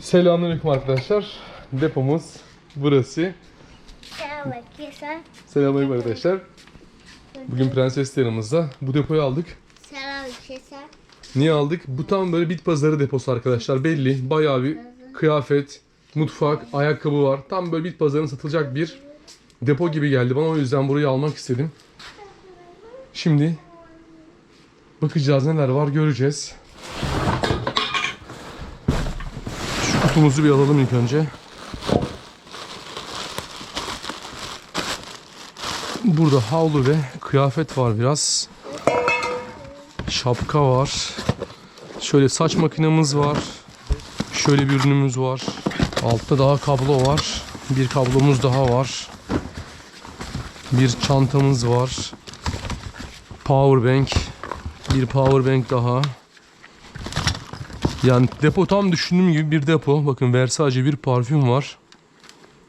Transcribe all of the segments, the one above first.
Selamünaleyküm arkadaşlar. Depomuz burası. Selamünaleyküm. Selamünaleyküm arkadaşlar. Bugün Prenses yanımızda. Bu depoyu aldık. Selamünaleyküm. Niye aldık? Bu tam böyle bit pazarı deposu arkadaşlar. Belli. Bayağı bir kıyafet, mutfak, ayakkabı var. Tam böyle bit pazarına satılacak bir depo gibi geldi bana. O yüzden burayı almak istedim. Şimdi bakacağız neler var göreceğiz. Kutumuzu bir alalım ilk önce. Burada havlu ve kıyafet var biraz. Şapka var. Şöyle saç makinemiz var. Şöyle bir ürünümüz var. Altta daha kablo var. Bir kablomuz daha var. Bir çantamız var. Power bank. Bir power bank daha. Yani depo tam düşündüğüm gibi bir depo. Bakın Versace bir parfüm var.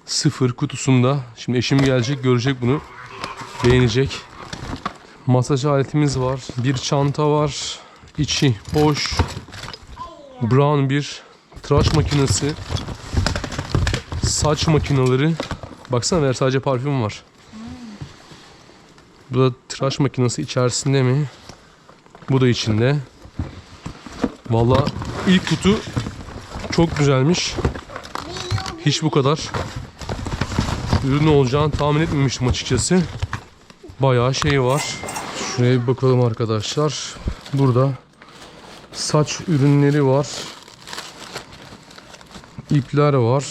Sıfır kutusunda. Şimdi eşim gelecek görecek bunu. Beğenecek. Masaj aletimiz var. Bir çanta var. İçi boş. Brown bir tıraş makinesi. Saç makineleri. Baksana Versace parfüm var. Bu da tıraş makinesi içerisinde mi? Bu da içinde. Valla ilk kutu çok güzelmiş. Hiç bu kadar ürün olacağını tahmin etmemiştim açıkçası. Bayağı şey var. Şuraya bir bakalım arkadaşlar. Burada saç ürünleri var. İpler var.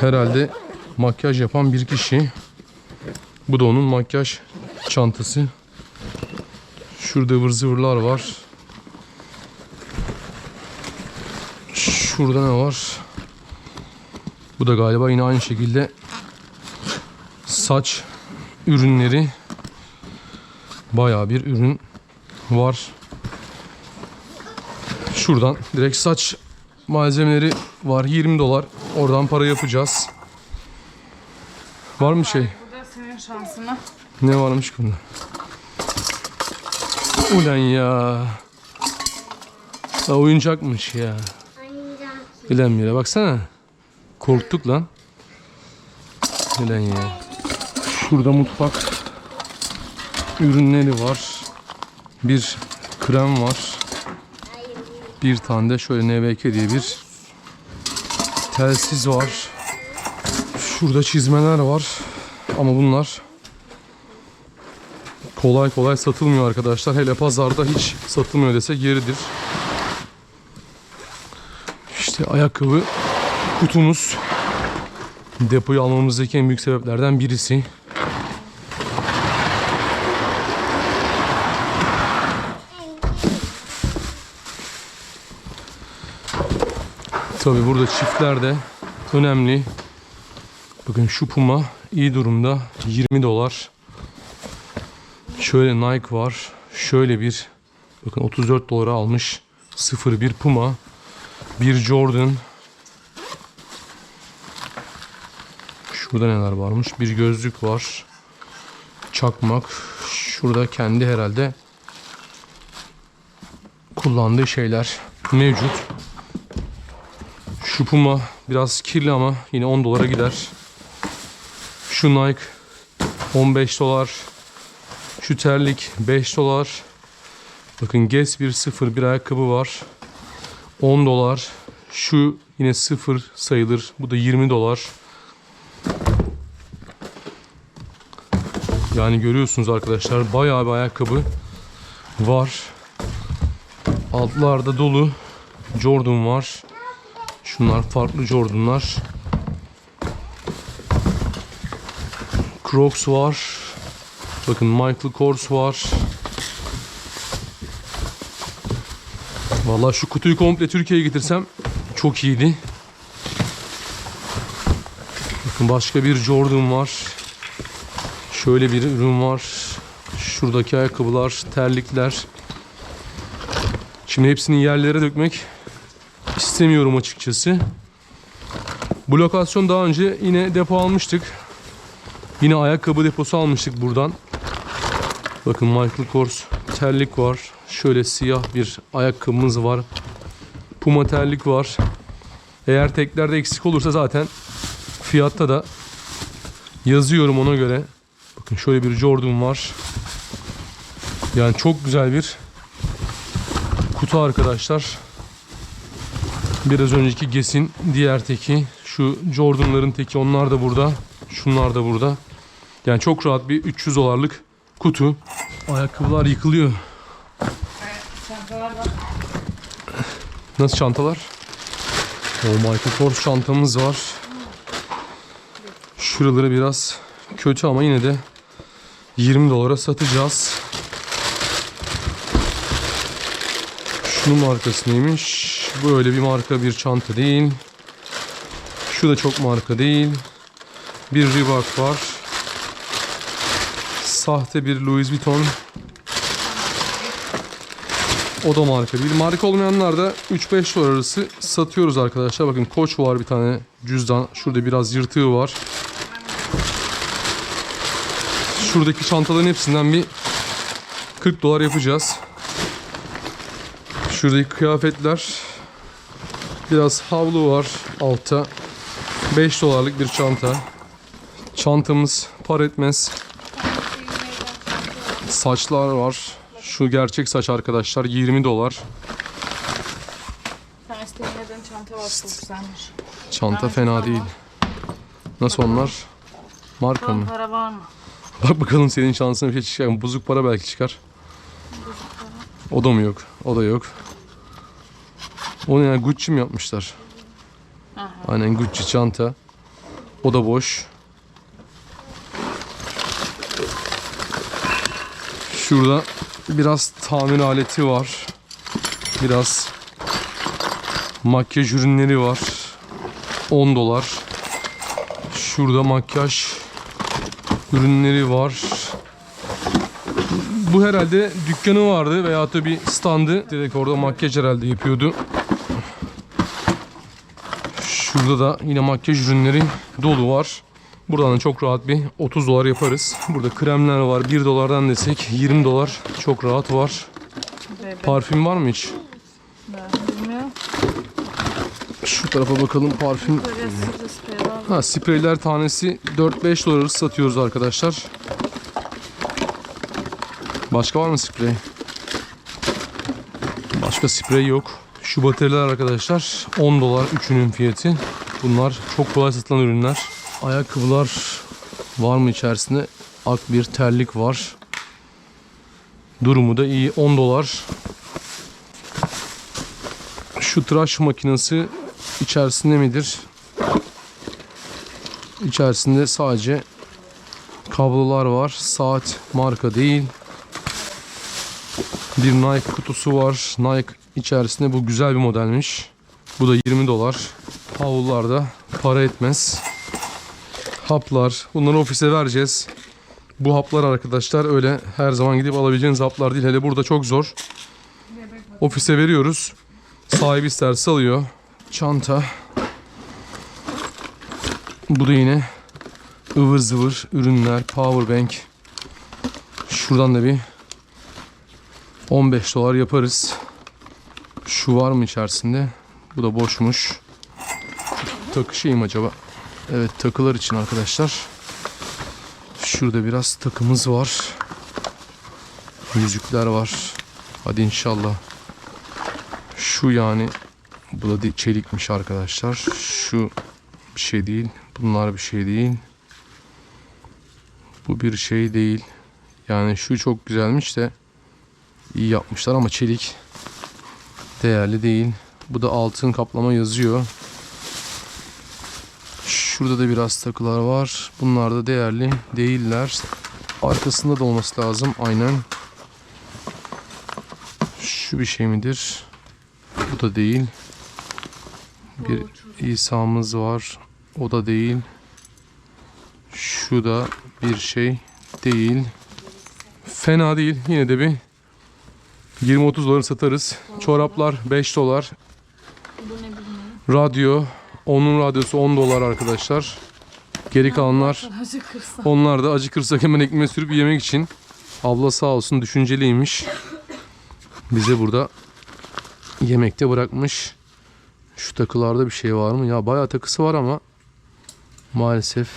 Herhalde makyaj yapan bir kişi. Bu da onun makyaj çantası. Şurada ıvır zıvırlar var. Şurada ne var? Bu da galiba yine aynı şekilde saç ürünleri bayağı bir ürün var. Şuradan direkt saç malzemeleri var 20 dolar. Oradan para yapacağız. Var mı şey? Bu da senin şansına. Ne varmış bunda? Ulan ya. Ha, oyuncakmış ya. Bilemiyorum baksana. Korktuk lan. Ulan ya. Şurada mutfak ürünleri var. Bir krem var. Bir tane de şöyle NVK diye bir telsiz var. Şurada çizmeler var. Ama bunlar kolay kolay satılmıyor arkadaşlar. Hele pazarda hiç satılmıyor desek yeridir. İşte ayakkabı kutumuz depoyu almamızdaki en büyük sebeplerden birisi. Tabi burada çiftler de önemli. Bakın şu Puma iyi durumda 20 dolar. Şöyle Nike var. Şöyle bir bakın 34 dolara almış. 01 Puma. Bir Jordan. Şurada neler varmış? Bir gözlük var. Çakmak. Şurada kendi herhalde kullandığı şeyler mevcut. Şu Puma biraz kirli ama yine 10 dolara gider. Şu Nike 15 dolar. Şu terlik 5 dolar. Bakın Guess bir sıfır bir ayakkabı var. 10 dolar. Şu yine sıfır sayılır. Bu da 20 dolar. Yani görüyorsunuz arkadaşlar bayağı bir ayakkabı var. Altlarda dolu. Jordan var. Şunlar farklı Jordan'lar. Crocs var. Bakın Michael Kors var. Vallahi şu kutuyu komple Türkiye'ye getirsem çok iyiydi. Bakın başka bir Jordan var. Şöyle bir ürün var. Şuradaki ayakkabılar, terlikler. Şimdi hepsini yerlere dökmek istemiyorum açıkçası. Bu lokasyon daha önce yine depo almıştık. Yine ayakkabı deposu almıştık buradan. Bakın Michael Kors terlik var. Şöyle siyah bir ayakkabımız var. Puma terlik var. Eğer teklerde eksik olursa zaten fiyatta da yazıyorum ona göre. Bakın şöyle bir Jordan var. Yani çok güzel bir kutu arkadaşlar. Biraz önceki Guess'in diğer teki. Şu Jordan'ların teki onlar da burada. Şunlar da burada. Yani çok rahat bir 300 dolarlık kutu. Ayakkabılar yıkılıyor. Çantalar var. Nasıl çantalar? O Michael Kors çantamız var. Şuraları biraz kötü ama yine de 20 dolara satacağız. Şunun markası neymiş? Böyle bir marka bir çanta değil. Şu da çok marka değil. Bir Reebok var. Sahte bir Louis Vuitton. O da marka değil. Marka olmayanlar da 3-5 dolar arası satıyoruz arkadaşlar. Bakın Koç var bir tane cüzdan. Şurada biraz yırtığı var. Şuradaki çantaların hepsinden bir 40 dolar yapacağız. Şuradaki kıyafetler. Biraz havlu var altta. 5 dolarlık bir çanta. Çantamız par etmez. Saçlar var. Şu gerçek saç arkadaşlar 20 dolar. Tane Steinler'den çanta var çok güzelmiş. Çanta fena değil. Nasıl onlar? Marka mı? para var mı? Bak bakalım senin şansına bir şey çıkar mı? Bozuk para belki çıkar. O da mı yok? O da yok. O ne ya? Gucci mi yapmışlar? Aha. Aynen Gucci çanta. O da boş. Şurada biraz tamir aleti var. Biraz makyaj ürünleri var. 10 dolar. Şurada makyaj ürünleri var. Bu herhalde dükkanı vardı veyahut da bir standı. Direkt orada makyaj herhalde yapıyordu. Şurada da yine makyaj ürünleri dolu var. Buradan da çok rahat bir 30 dolar yaparız. Burada kremler var. 1 dolardan desek 20 dolar çok rahat var. Parfüm var mı hiç? Şu tarafa bakalım parfüm. Ha spreyler tanesi 4-5 dolar satıyoruz arkadaşlar. Başka var mı sprey? Başka sprey yok. Şu bataryalar arkadaşlar 10 dolar üçünün fiyatı. Bunlar çok kolay satılan ürünler. Ayakkabılar var mı içerisinde? Ak bir terlik var. Durumu da iyi 10 dolar. Şu tıraş makinesi içerisinde midir? İçerisinde sadece kablolar var. Saat marka değil. Bir Nike kutusu var. Nike içerisinde bu güzel bir modelmiş. Bu da 20 dolar. Havlular da para etmez. Haplar. Bunları ofise vereceğiz. Bu haplar arkadaşlar öyle her zaman gidip alabileceğiniz haplar değil. Hele burada çok zor. Ofise veriyoruz. Sahibi isterse alıyor. Çanta. Bu da yine ıvır zıvır ürünler, power bank. Şuradan da bir 15 dolar yaparız. Şu var mı içerisinde? Bu da boşmuş. Takışayım acaba? Evet takılar için arkadaşlar. Şurada biraz takımız var. Yüzükler var. Hadi inşallah. Şu yani bu da çelikmiş arkadaşlar. Şu bir şey değil. Bunlar bir şey değil. Bu bir şey değil. Yani şu çok güzelmiş de iyi yapmışlar ama çelik değerli değil. Bu da altın kaplama yazıyor. Şurada da biraz takılar var. Bunlar da değerli değiller. Arkasında da olması lazım. Aynen. Şu bir şey midir? Bu da değil. Bir İsa'mız var. O da değil. Şu da bir şey değil. Fena değil. Yine de bir 20-30 dolar satarız. Çoraplar 5 dolar. Radyo. Onun radyosu 10 dolar arkadaşlar. Geri kalanlar Acı onlar da acıkırsak hemen ekmeğe sürüp yemek için. Abla sağ olsun düşünceliymiş. Bize burada yemekte bırakmış. Şu takılarda bir şey var mı? Ya bayağı takısı var ama maalesef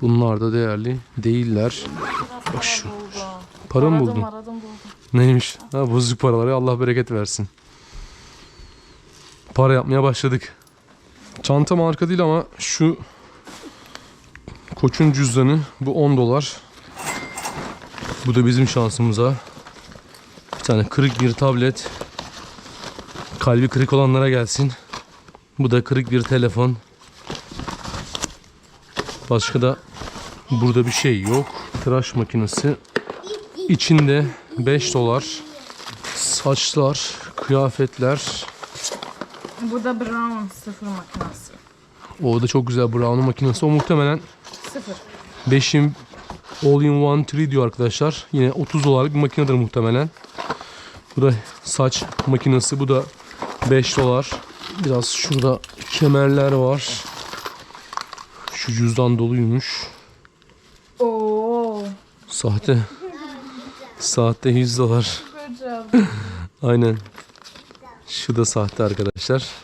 bunlar da değerli değiller. Bak şu-. Para mı buldun? Aradım buldum. Neymiş? Ha, bozuk paraları Allah bereket versin. Para yapmaya başladık. Çanta marka değil ama şu Koç'un cüzdanı bu 10 dolar. Bu da bizim şansımıza. Bir tane kırık bir tablet. Kalbi kırık olanlara gelsin. Bu da kırık bir telefon. Başka da burada bir şey yok. Tıraş makinesi. İçinde 5 dolar. Saçlar, kıyafetler. Bu da Brown sıfır makinesi. O da çok güzel Brown'un makinesi. O muhtemelen Sıfır. 5'in All-in-One 3 diyor arkadaşlar. Yine 30 dolarlık bir makinedir muhtemelen. Bu da saç makinesi. Bu da 5 dolar. Biraz şurada kemerler var. Şu cüzdan doluymuş. Oo. Sahte. Sahte 100 dolar. Aynen. Şu da sahte arkadaşlar.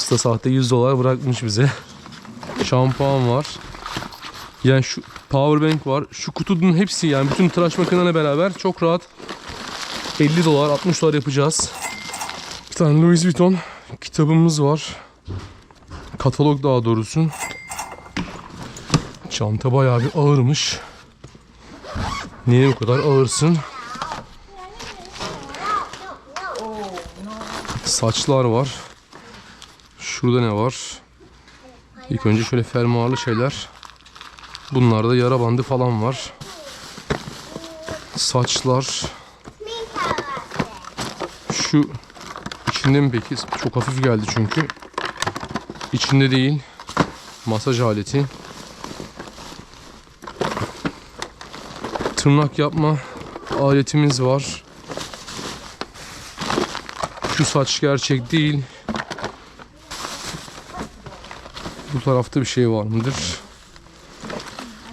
Usta sahte 100 dolar bırakmış bize. Şampuan var. Yani şu powerbank var. Şu kutunun hepsi yani bütün tıraş makinelerle beraber çok rahat 50 dolar 60 dolar yapacağız. Bir tane Louis Vuitton kitabımız var. Katalog daha doğrusu. Çanta bayağı bir ağırmış. Niye bu kadar ağırsın? Saçlar var. Şurada ne var? İlk önce şöyle fermuarlı şeyler. Bunlarda yara bandı falan var. Saçlar. Şu içinde mi peki? Çok hafif geldi çünkü. İçinde değil. Masaj aleti. Tırnak yapma aletimiz var. Şu saç gerçek değil. Bu tarafta bir şey var mıdır?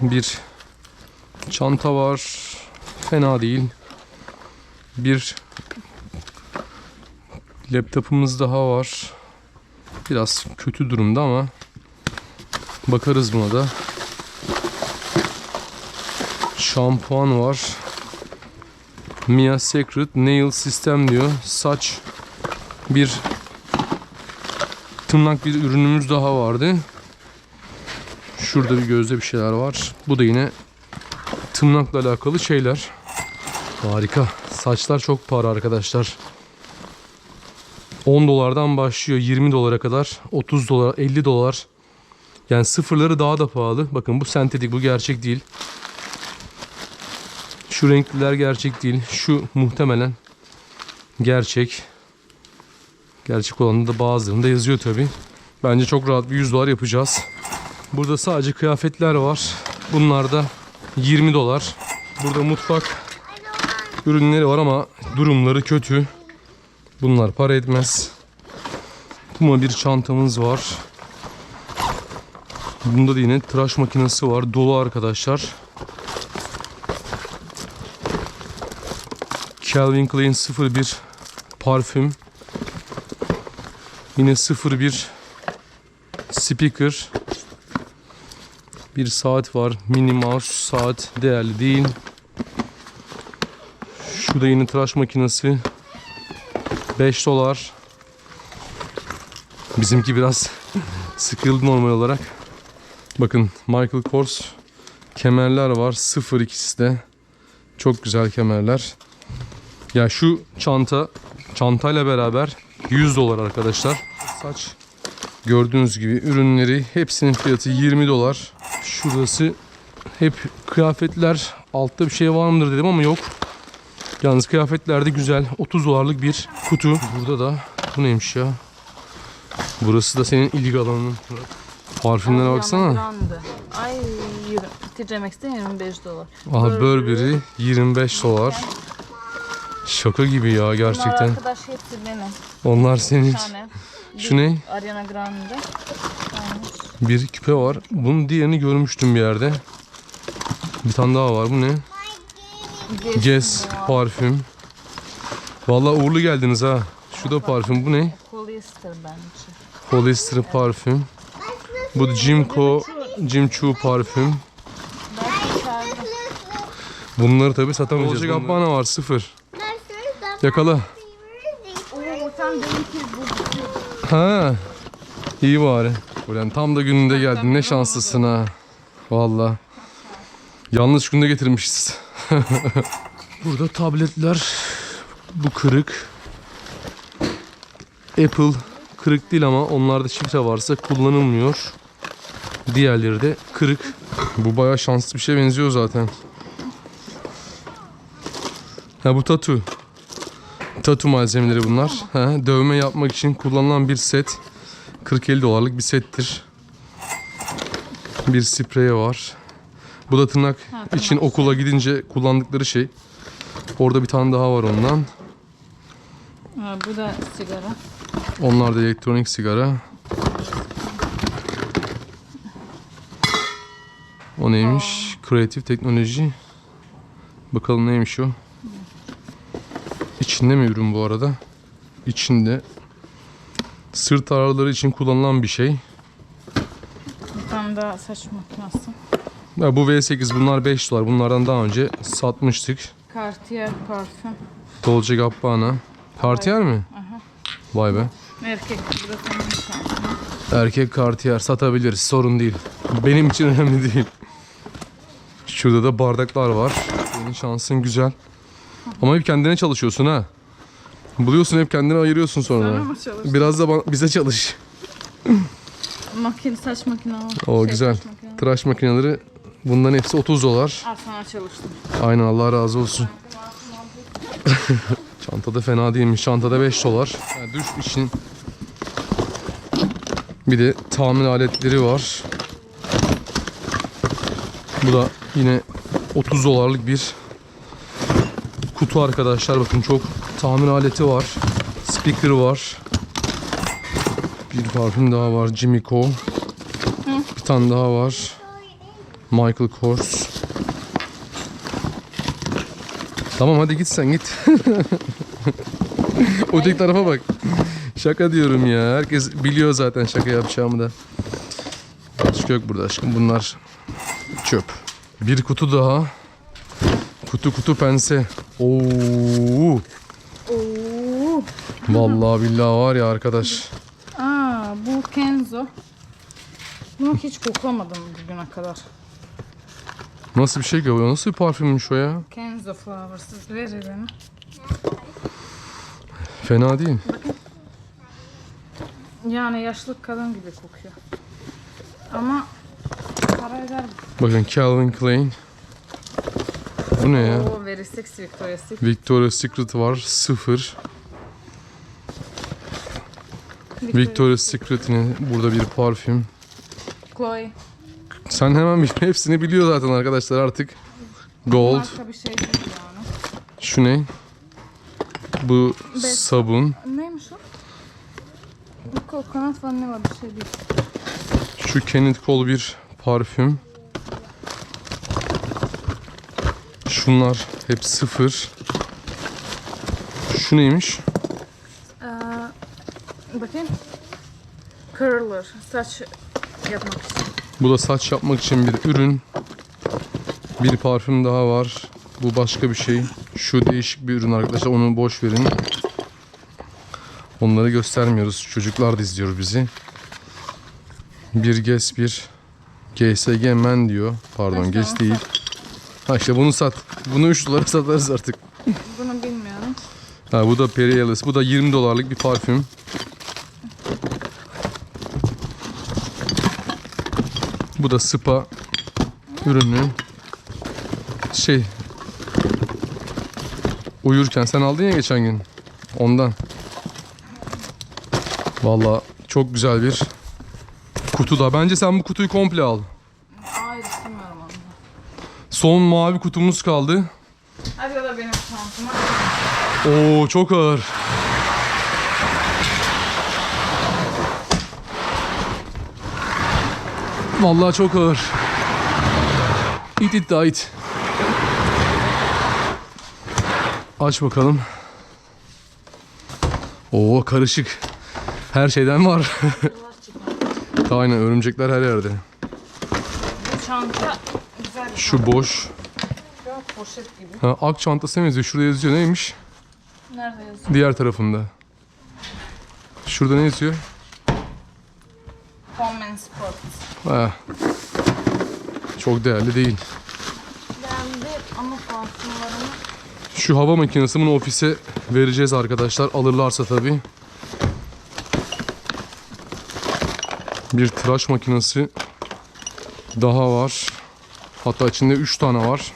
Bir çanta var. Fena değil. Bir laptopumuz daha var. Biraz kötü durumda ama bakarız buna da. Şampuan var. Mia Secret Nail System diyor. Saç bir tırnak bir ürünümüz daha vardı. Şurada bir gözde bir şeyler var. Bu da yine tırnakla alakalı şeyler. Harika. Saçlar çok pahalı arkadaşlar. 10 dolardan başlıyor 20 dolara kadar 30 dolar 50 dolar yani sıfırları daha da pahalı bakın bu sentetik bu gerçek değil şu renkliler gerçek değil. Şu muhtemelen gerçek. Gerçek olanı da bazılarında yazıyor tabi. Bence çok rahat bir 100 dolar yapacağız. Burada sadece kıyafetler var. Bunlar da 20 dolar. Burada mutfak ürünleri var ama durumları kötü. Bunlar para etmez. Puma bir çantamız var. Bunda da yine tıraş makinesi var. Dolu arkadaşlar. Calvin Klein 01 parfüm. Yine 01 speaker. Bir saat var. Mini mouse saat değerli değil. Şu da yine tıraş makinesi. 5 dolar. Bizimki biraz sıkıldı normal olarak. Bakın Michael Kors kemerler var. 0 ikisi de. Çok güzel kemerler. Ya şu çanta çantayla beraber 100 dolar arkadaşlar. Saç gördüğünüz gibi ürünleri hepsinin fiyatı 20 dolar. Şurası hep kıyafetler. Altta bir şey var mıdır dedim ama yok. Yalnız kıyafetler de güzel. 30 dolarlık bir kutu. Burada da bu neymiş ya? Burası da senin ilgi alanın. Parfümlere baksana. Ay yürü. Titremek istemiyorum 25 dolar. Aha Burberry 25 dolar. Şaka gibi ya Bunlar gerçekten. arkadaş hepsi benim. Onlar senin. Bir tane. Şu ne? Ariana Grande. Aynen. Bir küpe var. Bunun diğerini görmüştüm bir yerde. Bir tane daha var. Bu ne? Guess parfüm. Vallahi uğurlu geldiniz ha. Şu da parfüm. Bu ne? Polyester bence. Polyester parfüm. Bu da Jimco, Jim Choo parfüm. Bunları tabii satamayacağız. Dolce Gabbana var sıfır. Yakala. Oo tam benimki bu. Ha. İyi bari. Ulan tam da gününde geldin. Ne şanslısın ha. Valla. Yanlış günde getirmişiz. Burada tabletler. Bu kırık. Apple kırık değil ama onlarda şifre varsa kullanılmıyor. Diğerleri de kırık. Bu bayağı şanslı bir şeye benziyor zaten. Ha bu tatu. Tatu malzemeleri bunlar. Ha, dövme yapmak için kullanılan bir set. 40-50 dolarlık bir settir. Bir sprey var. Bu da tırnak için okula gidince kullandıkları şey. Orada bir tane daha var ondan. Ha, bu da sigara. Onlar da elektronik sigara. O neymiş? Kreatif teknoloji. Bakalım neymiş o? İçinde mi ürün bu arada? İçinde. Sırt ağrıları için kullanılan bir şey. Tane daha saç makinesi. Ya bu V8 bunlar 5 dolar. Bunlardan daha önce satmıştık. Cartier parfüm. Dolce Gabbana. Cartier mi? Vay be. Erkek da. Erkek Cartier satabiliriz. Sorun değil. Benim için önemli değil. Şurada da bardaklar var. Senin şansın güzel. Ama hep kendine çalışıyorsun ha. Buluyorsun hep kendine ayırıyorsun sonra. Sana mı? Biraz da bana- bize çalış. Makine, saç makine var. O Şey, güzel. saç makine. Tıraş makineleri bunların hepsi 30 dolar. Al sana çalıştım. Aynen Allah razı olsun. Çantada fena değilmiş. Çantada 5 dolar. Yani duş için bir de tamir aletleri var. Bu da yine 30 dolarlık bir kutu arkadaşlar. Bakın çok tamir aleti var. Speaker var. Bir parfüm daha var. Jimmy Cole. Bir tane daha var. Michael Kors. Tamam hadi git sen git. Öteki tarafa bak. Şaka diyorum ya. Herkes biliyor zaten şaka yapacağımı da. Başka yok burada aşkım. Bunlar çöp. Bir kutu daha. Kutu kutu pense. Oo. Oo. Vallahi billahi var ya arkadaş. Aa bu Kenzo. Bunu hiç koklamadım bugüne kadar. Nasıl bir şey o? Nasıl bir parfümmüş o ya? Kenzo Flowers. Ver elini. Fena değil. Yani yaşlı kadın gibi kokuyor. Ama para eder Bakın Calvin Klein. Bu ne ya? Oo, very sexy Victoria's Secret. Victoria's Secret var. Sıfır. Victoria's Secret yine burada bir parfüm. Chloe. Sen hemen bil- hepsini biliyor zaten arkadaşlar artık. Gold. Marka bir şey değil yani. Şu ne? Bu Best. sabun. Neymiş o? Bu kokonat vanilla bir şey değil. Şu Kenneth Cole bir parfüm. Şunlar hep sıfır. Şu neymiş? Ee, bakayım. Curler. Saç yapmak için. Bu da saç yapmak için bir ürün. Bir parfüm daha var. Bu başka bir şey. Şu değişik bir ürün arkadaşlar. Onu boş verin. Onları göstermiyoruz. Çocuklar da izliyor bizi. Bir GES bir GSG men diyor. Pardon GES değil. Ha işte bunu sat. Bunu 3 dolara satarız artık. Bunu bilmiyorum. Ha bu da Perry Ellis. Bu da 20 dolarlık bir parfüm. Bu da spa ürünü. Şey uyurken sen aldın ya geçen gün. Ondan. Valla çok güzel bir kutu da. Bence sen bu kutuyu komple al. Son mavi kutumuz kaldı. Hadi o da benim şansıma. Oo çok ağır. Vallahi çok ağır. İt it daha it. Aç bakalım. Oo karışık. Her şeyden var. Aynen örümcekler her yerde. Bu çanta Şu boş. çanta. Poşet gibi. Ha, ak çantası yazıyor. Şurada yazıyor neymiş? Nerede yazıyor? Diğer tarafında. Şurada ne yazıyor? Home and Sport. Ha. Çok değerli değil. Ben de ama parfümlerimi Şu hava makinesini bunu ofise vereceğiz arkadaşlar. Alırlarsa tabii. Bir tıraş makinesi daha var. Hatta içinde 3 tane var.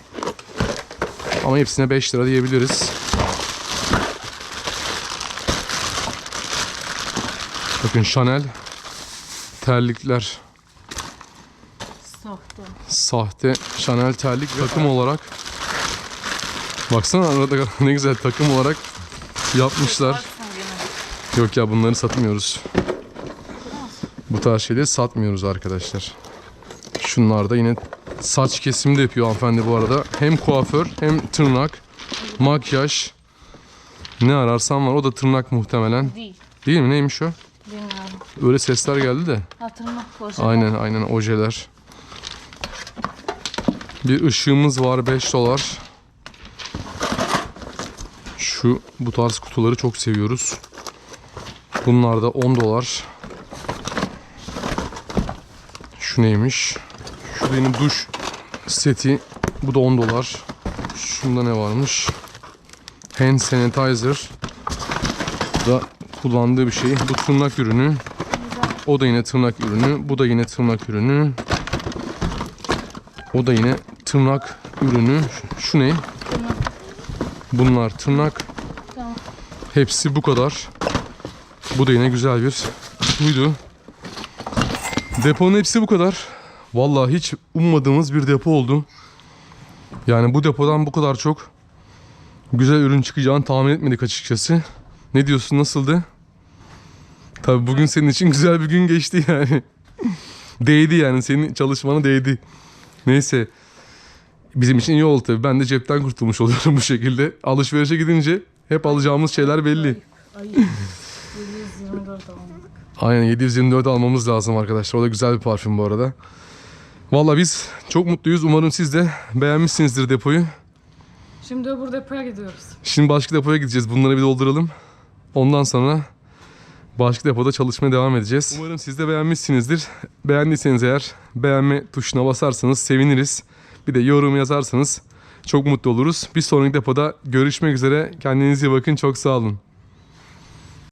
Ama hepsine 5 lira diyebiliriz. Bakın Chanel terlikler. sahte. Sahte Chanel terlik takım olarak. Baksana arada ne güzel takım olarak yapmışlar. Yok ya bunları satmıyoruz. Bu tarz şeyleri satmıyoruz arkadaşlar. Şunlar da yine saç kesimi de yapıyor hanımefendi bu arada. Hem kuaför hem tırnak, makyaj. Ne ararsan var. O da tırnak muhtemelen. Değil. Değil mi? Neymiş o? Bilmiyorum. Öyle sesler geldi de. Hatırına poşet. Aynen aynen ojeler. Bir ışığımız var 5 dolar. Şu bu tarz kutuları çok seviyoruz. Bunlar da 10 dolar. Şu neymiş? Şu benim duş seti. Bu da 10 dolar. Şunda ne varmış? Hand sanitizer. Bu da kullandığı bir şey. Bu tırnak ürünü. O da yine tırnak ürünü. Bu da yine tırnak ürünü. O da yine tırnak ürünü. Şu ne? Bunlar tırnak. Hepsi bu kadar. Bu da yine güzel bir buydu. Deponun hepsi bu kadar. Vallahi hiç ummadığımız bir depo oldu. Yani bu depodan bu kadar çok güzel ürün çıkacağını tahmin etmedik açıkçası. Ne diyorsun nasıldı? Tabii bugün senin için güzel bir gün geçti yani. değdi yani senin çalışmana değdi. Neyse. Bizim için iyi oldu tabii. Ben de cepten kurtulmuş oluyorum bu şekilde. Alışverişe gidince hep alacağımız şeyler belli. Ay. 724 aldık. Aynen 724 almamız lazım arkadaşlar. O da güzel bir parfüm bu arada. Valla biz çok mutluyuz. Umarım siz de beğenmişsinizdir depoyu. Şimdi öbür depoya gidiyoruz. Şimdi başka depoya gideceğiz. Bunları bir dolduralım. Ondan sonra başka depoda çalışmaya devam edeceğiz. Umarım siz de beğenmişsinizdir. Beğendiyseniz eğer beğenme tuşuna basarsanız seviniriz. Bir de yorum yazarsanız çok mutlu oluruz. Bir sonraki depoda görüşmek üzere. Kendinize iyi bakın. Çok sağ olun.